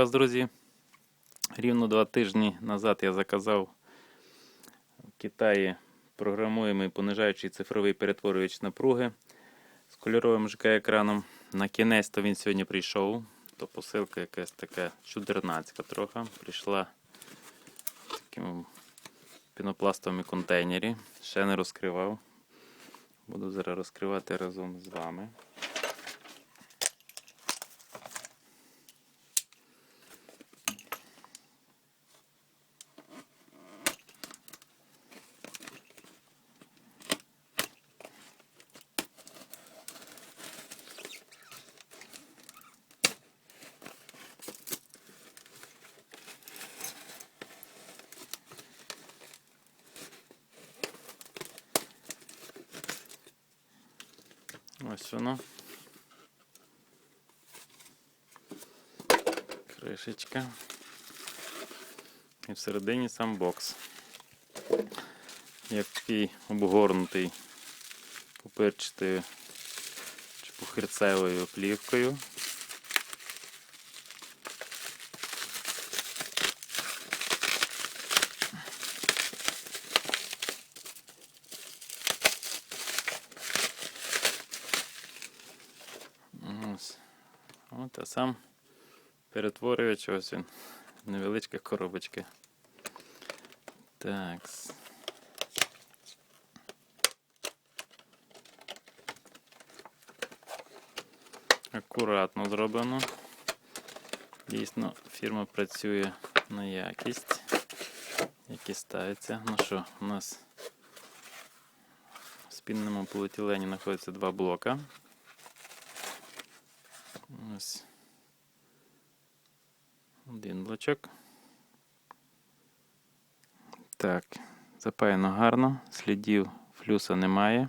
вас, друзі. Рівно два тижні назад я заказав в Китаї програмуємий понижаючий цифровий перетворювач напруги з кольоровим ЖК-екраном. На кінець то він сьогодні прийшов. То посилка якась така чудернацька трохи. Прийшла в такому пінопластовому контейнері. Ще не розкривав. Буду зараз розкривати разом з вами. Ось воно. Кришечка. І всередині сам бокс. Як такий обгорнутий пупирчатою чи пухирцевою плівкою. Ось. Сам перетворювач, ось він. Невеличка коробочка. Так. Акуратно зроблено. Дійсно, фірма працює на якість, які ставиться. Ну що, у нас в спінному поліетилені знаходиться два блока. Ось. Один блочок. Так, запаяно гарно, слідів флюса немає.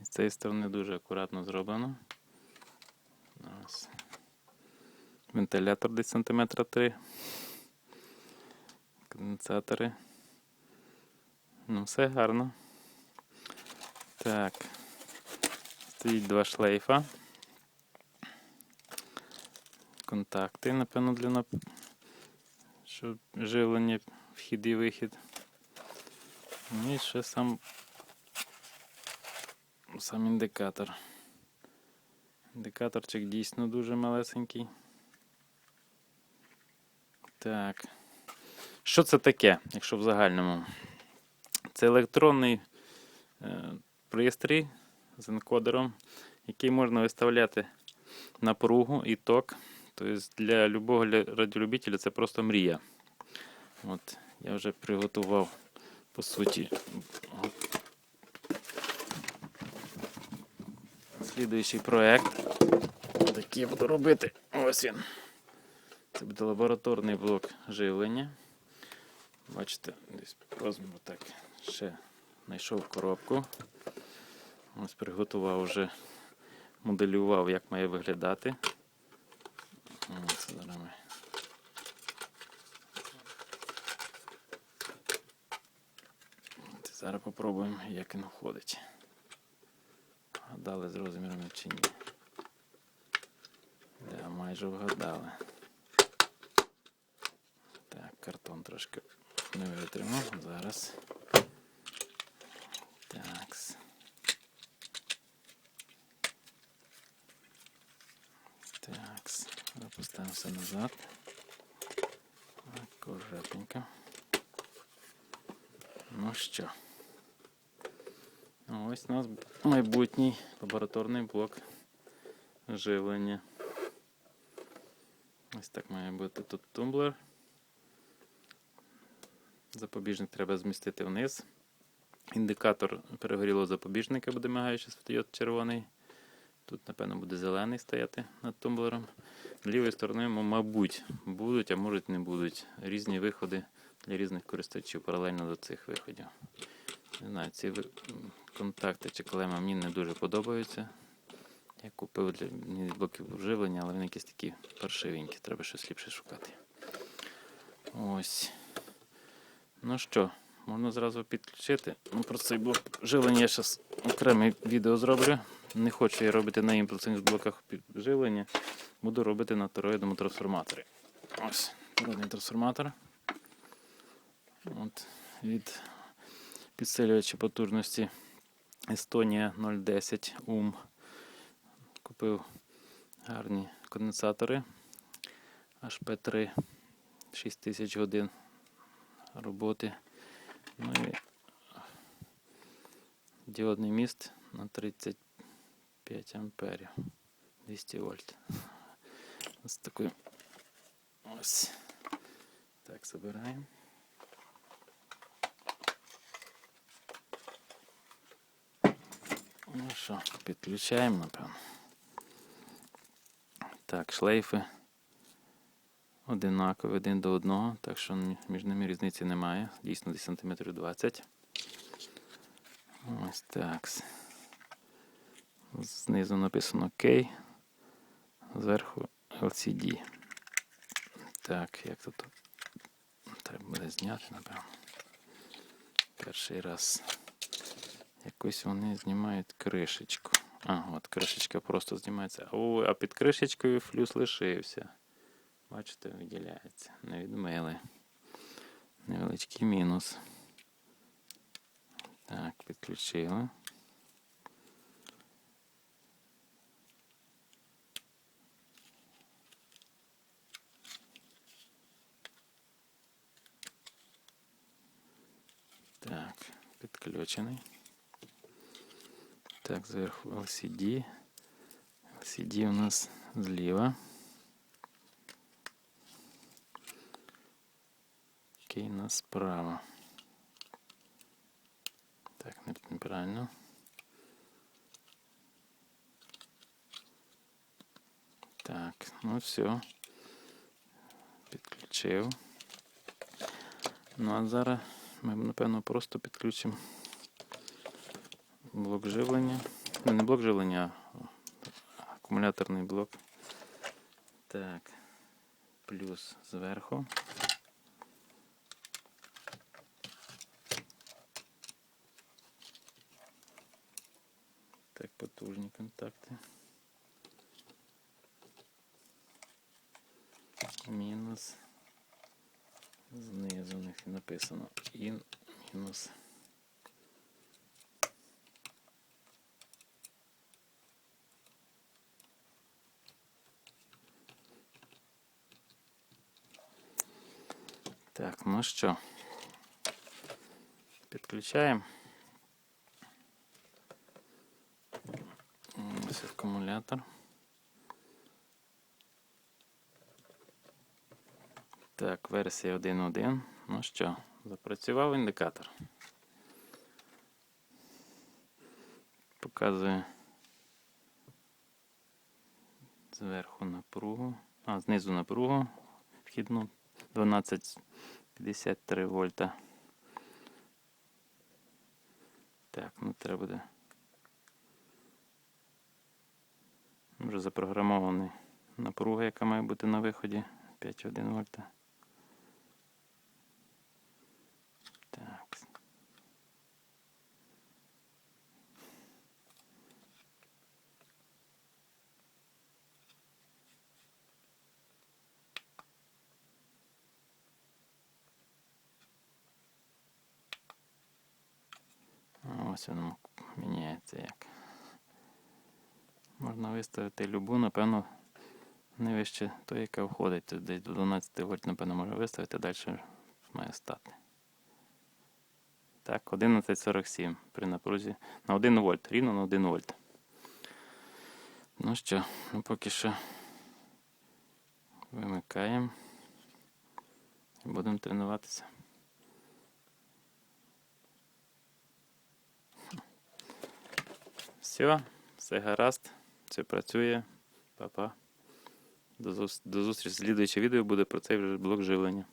І з цієї сторони дуже акуратно зроблено. Ось. Вентилятор десь сантиметра 3. Конденсатори. Ну, все гарно. Так. Стоїть два шлейфа. Контакти, напевно, для нап... щоб живлення, вхід і вихід. Ну і ще сам сам індикатор. Індикаторчик дійсно дуже малесенький. Так. Що це таке, якщо в загальному? Це електронний е, пристрій з енкодером, який можна виставляти напругу і ток. Тобто для любого радіолюбителя це просто мрія. От, я вже приготував, по суті, слідуючий проект. Такий буду робити. Ось він. Це буде лабораторний блок живлення. Бачите, десь розміру так ще знайшов коробку. Ось приготував вже, моделював, як має виглядати. Зараз ми. Зараз попробуємо, як він входить. Вгадали з розмірами чи ні. Да, майже вгадали. Так, картон трошки не витримав. Зараз. Запускаємо все назад. Акуратненько. Ну що. Ось у нас майбутній лабораторний блок живлення. Ось так має бути тут тумблер. Запобіжник треба змістити вниз. Індикатор перегорілого запобіжника буде мигаючи стоїть червоний. Тут, напевно, буде зелений стояти над тумблером. Лівої сторони, мабуть, будуть, а можуть не будуть. Різні виходи для різних користувачів паралельно до цих виходів. Не знаю, ці контакти чи клема мені не дуже подобаються. Я купив для блоків живлення, але вони якісь такі паршивенькі, треба щось ліпше шукати. Ось. Ну що, можна зразу підключити. Ну, про цей блок живлення я зараз окреме відео зроблю. Не хочу я робити на імпульсних блоках живлення. Буду робити на тороїдному трансформаторі. Ось породний трансформатор. От, від підсилювача потужності Естонія 010 УМ. Купив гарні конденсатори HP3 6000 годин роботи. Ну і діодний міст на 35 амперів 200 вольт. Ось такий ось. Так, забираємо. Ну що, підключаємо, напевно. Так, шлейфи одинакові один до одного, так що між ними різниці немає. Дійсно десь сантиметрів 20. Ось так. Знизу написано K, зверху LCD. Так, як тут треба буде зняти, напевно. Перший раз. Якось вони знімають кришечку. А, от кришечка просто знімається. О, а під кришечкою флюс лишився. Бачите, виділяється. Не відмили. Невеличкий мінус. Так, підключили. Так, підключений. Так, зверху LCD. LCD у нас зліва. Окей, у нас справа. Так, не- неправильно. Так, ну все. Підключив. Ну а зараз ми, напевно, просто підключимо блок живлення. Ну, не блок живлення, а акумуляторний блок. Так. Плюс зверху. Так, потужні контакти. Мінус. Знизу у них написано ін мінус. Так, ну що, підключаємо. Ось акумулятор. Так, версія 1.1. Ну що, запрацював індикатор. Показує зверху напругу, а знизу напругу вхідну 12,53 вольта. Так, ну треба буде. Вже запрограмований напруга, яка має бути на виході 5,1 вольта. Ось воно міняється як. Можна виставити любу, напевно, не вище той, яка входить. Десь до 12 вольт, напевно, може виставити, далі має стати. Так, 11.47 при напрузі на 1 вольт, рівно на 1 вольт. Ну що, ну поки що вимикаємо і будемо тренуватися. Все, все гаразд, все працює. Па-па. До зус- До зустрічі. Слідуюче відео буде про цей блок живлення.